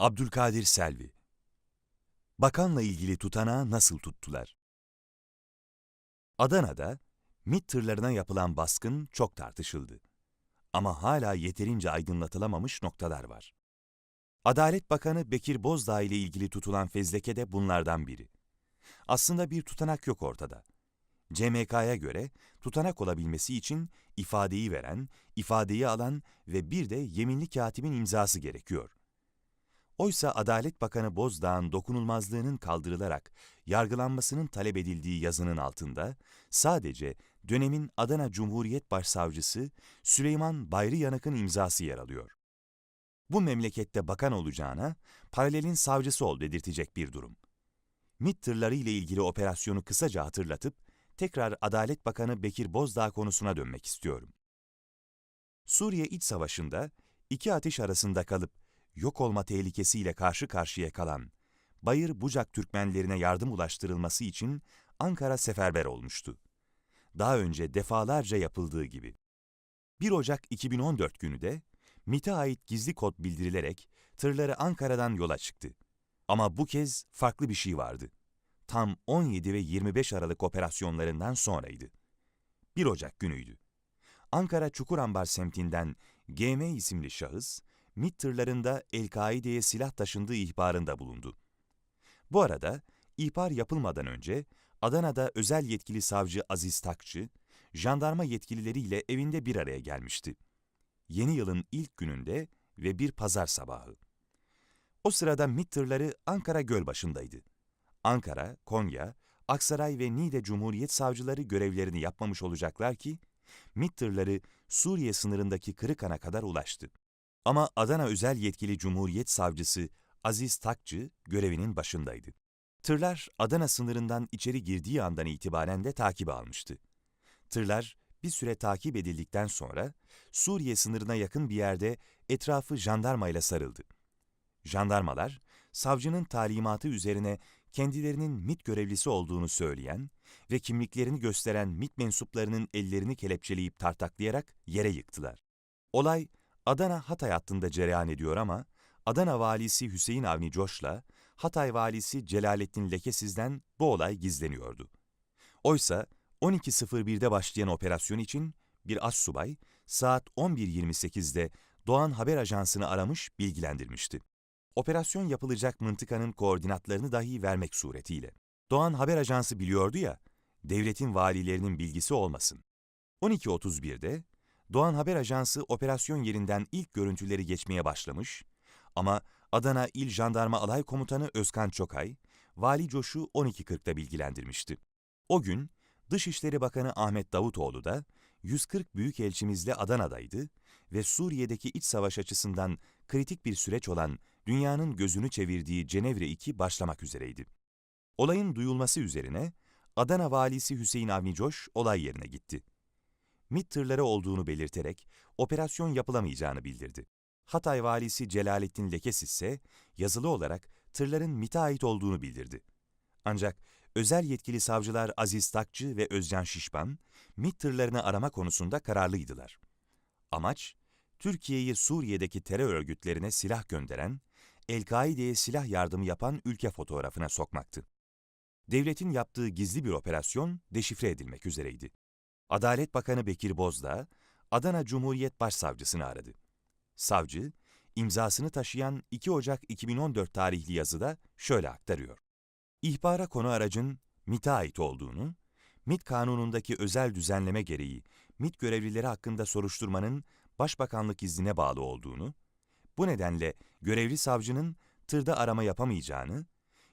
Abdülkadir Selvi Bakanla ilgili tutanağı nasıl tuttular? Adana'da MİT tırlarına yapılan baskın çok tartışıldı. Ama hala yeterince aydınlatılamamış noktalar var. Adalet Bakanı Bekir Bozdağ ile ilgili tutulan fezleke de bunlardan biri. Aslında bir tutanak yok ortada. CMK'ya göre tutanak olabilmesi için ifadeyi veren, ifadeyi alan ve bir de yeminli katibin imzası gerekiyor. Oysa Adalet Bakanı Bozdağ'ın dokunulmazlığının kaldırılarak yargılanmasının talep edildiği yazının altında sadece dönemin Adana Cumhuriyet Başsavcısı Süleyman Bayri Yanık'ın imzası yer alıyor. Bu memlekette bakan olacağına paralelin savcısı ol dedirtecek bir durum. MİT ile ilgili operasyonu kısaca hatırlatıp tekrar Adalet Bakanı Bekir Bozdağ konusuna dönmek istiyorum. Suriye İç Savaşı'nda iki ateş arasında kalıp yok olma tehlikesiyle karşı karşıya kalan Bayır Bucak Türkmenlerine yardım ulaştırılması için Ankara seferber olmuştu. Daha önce defalarca yapıldığı gibi. 1 Ocak 2014 günü de MİT'e ait gizli kod bildirilerek tırları Ankara'dan yola çıktı. Ama bu kez farklı bir şey vardı. Tam 17 ve 25 Aralık operasyonlarından sonraydı. 1 Ocak günüydü. Ankara Çukurambar semtinden GM isimli şahıs, MİT tırlarında El-Kaide'ye silah taşındığı ihbarında bulundu. Bu arada ihbar yapılmadan önce Adana'da özel yetkili savcı Aziz Takçı, jandarma yetkilileriyle evinde bir araya gelmişti. Yeni yılın ilk gününde ve bir pazar sabahı. O sırada MİT tırları Ankara Gölbaşı'ndaydı. Ankara, Konya, Aksaray ve Niğde Cumhuriyet savcıları görevlerini yapmamış olacaklar ki, MİT tırları Suriye sınırındaki Kırıkan'a kadar ulaştı. Ama Adana özel yetkili Cumhuriyet Savcısı Aziz Takçı görevinin başındaydı. Tırlar Adana sınırından içeri girdiği andan itibaren de takibe almıştı. Tırlar bir süre takip edildikten sonra Suriye sınırına yakın bir yerde etrafı jandarmayla sarıldı. Jandarmalar, savcının talimatı üzerine kendilerinin MİT görevlisi olduğunu söyleyen ve kimliklerini gösteren MİT mensuplarının ellerini kelepçeleyip tartaklayarak yere yıktılar. Olay Adana Hatay hattında cereyan ediyor ama Adana valisi Hüseyin Avni Coş'la Hatay valisi Celalettin Lekesiz'den bu olay gizleniyordu. Oysa 12.01'de başlayan operasyon için bir assubay saat 11.28'de Doğan Haber Ajansı'nı aramış bilgilendirmişti. Operasyon yapılacak mıntıkanın koordinatlarını dahi vermek suretiyle. Doğan Haber Ajansı biliyordu ya, devletin valilerinin bilgisi olmasın. 12.31'de Doğan Haber Ajansı operasyon yerinden ilk görüntüleri geçmeye başlamış ama Adana İl Jandarma Alay Komutanı Özkan Çokay, Vali Coş'u 12.40'da bilgilendirmişti. O gün Dışişleri Bakanı Ahmet Davutoğlu da 140 büyükelçimizle Adana'daydı ve Suriye'deki iç savaş açısından kritik bir süreç olan dünyanın gözünü çevirdiği Cenevre 2 başlamak üzereydi. Olayın duyulması üzerine Adana valisi Hüseyin Avni Coş olay yerine gitti. MİT tırları olduğunu belirterek operasyon yapılamayacağını bildirdi. Hatay valisi Celalettin Lekes ise yazılı olarak tırların MİT'e ait olduğunu bildirdi. Ancak özel yetkili savcılar Aziz Takçı ve Özcan Şişman, MİT tırlarını arama konusunda kararlıydılar. Amaç, Türkiye'yi Suriye'deki terör örgütlerine silah gönderen, El-Kaide'ye silah yardımı yapan ülke fotoğrafına sokmaktı. Devletin yaptığı gizli bir operasyon deşifre edilmek üzereydi. Adalet Bakanı Bekir Bozdağ, Adana Cumhuriyet Başsavcısını aradı. Savcı, imzasını taşıyan 2 Ocak 2014 tarihli yazıda şöyle aktarıyor. İhbara konu aracın MİT'e ait olduğunu, MİT kanunundaki özel düzenleme gereği MİT görevlileri hakkında soruşturmanın Başbakanlık iznine bağlı olduğunu, bu nedenle görevli savcının tırda arama yapamayacağını,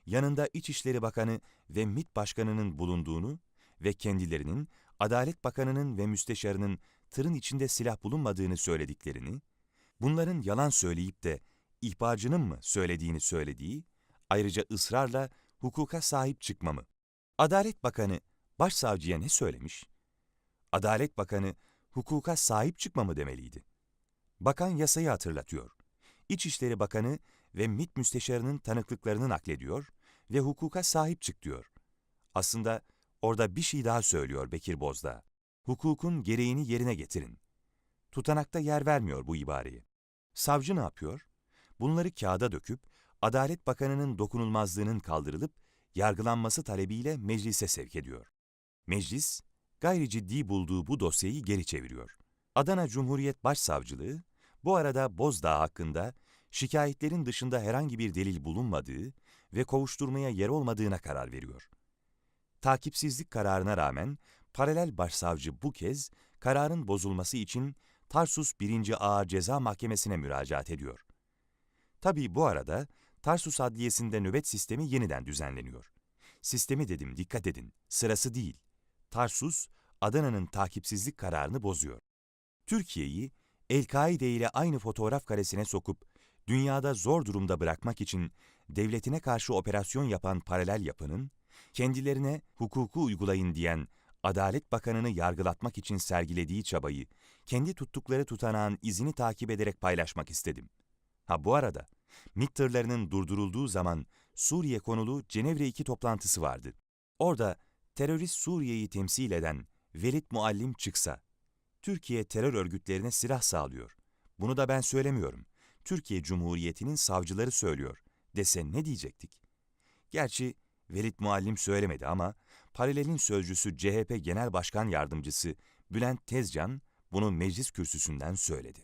yanında İçişleri Bakanı ve MİT Başkanı'nın bulunduğunu ve kendilerinin Adalet Bakanı'nın ve müsteşarının tırın içinde silah bulunmadığını söylediklerini, bunların yalan söyleyip de ihbarcının mı söylediğini söylediği, ayrıca ısrarla hukuka sahip çıkmamı. Adalet Bakanı başsavcıya ne söylemiş? Adalet Bakanı hukuka sahip çıkmamı demeliydi. Bakan yasayı hatırlatıyor. İçişleri Bakanı ve MİT müsteşarının tanıklıklarını naklediyor ve hukuka sahip çık diyor. Aslında orada bir şey daha söylüyor Bekir Bozdağ. Hukukun gereğini yerine getirin. Tutanakta yer vermiyor bu ibareye. Savcı ne yapıyor? Bunları kağıda döküp Adalet Bakanı'nın dokunulmazlığının kaldırılıp yargılanması talebiyle meclise sevk ediyor. Meclis, gayri ciddi bulduğu bu dosyayı geri çeviriyor. Adana Cumhuriyet Başsavcılığı, bu arada Bozdağ hakkında şikayetlerin dışında herhangi bir delil bulunmadığı ve kovuşturmaya yer olmadığına karar veriyor. Takipsizlik kararına rağmen paralel başsavcı bu kez kararın bozulması için Tarsus 1. Ağır Ceza Mahkemesi'ne müracaat ediyor. Tabii bu arada Tarsus Adliyesi'nde nöbet sistemi yeniden düzenleniyor. Sistemi dedim dikkat edin, sırası değil. Tarsus, Adana'nın takipsizlik kararını bozuyor. Türkiye'yi El-Kaide ile aynı fotoğraf karesine sokup dünyada zor durumda bırakmak için devletine karşı operasyon yapan paralel yapının, kendilerine hukuku uygulayın diyen Adalet Bakanı'nı yargılatmak için sergilediği çabayı, kendi tuttukları tutanağın izini takip ederek paylaşmak istedim. Ha bu arada, MİT tırlarının durdurulduğu zaman Suriye konulu Cenevre 2 toplantısı vardı. Orada terörist Suriye'yi temsil eden Velid Muallim çıksa, Türkiye terör örgütlerine silah sağlıyor. Bunu da ben söylemiyorum. Türkiye Cumhuriyeti'nin savcıları söylüyor dese ne diyecektik? Gerçi Velid Muallim söylemedi ama Paralel'in sözcüsü CHP Genel Başkan Yardımcısı Bülent Tezcan bunu meclis kürsüsünden söyledi.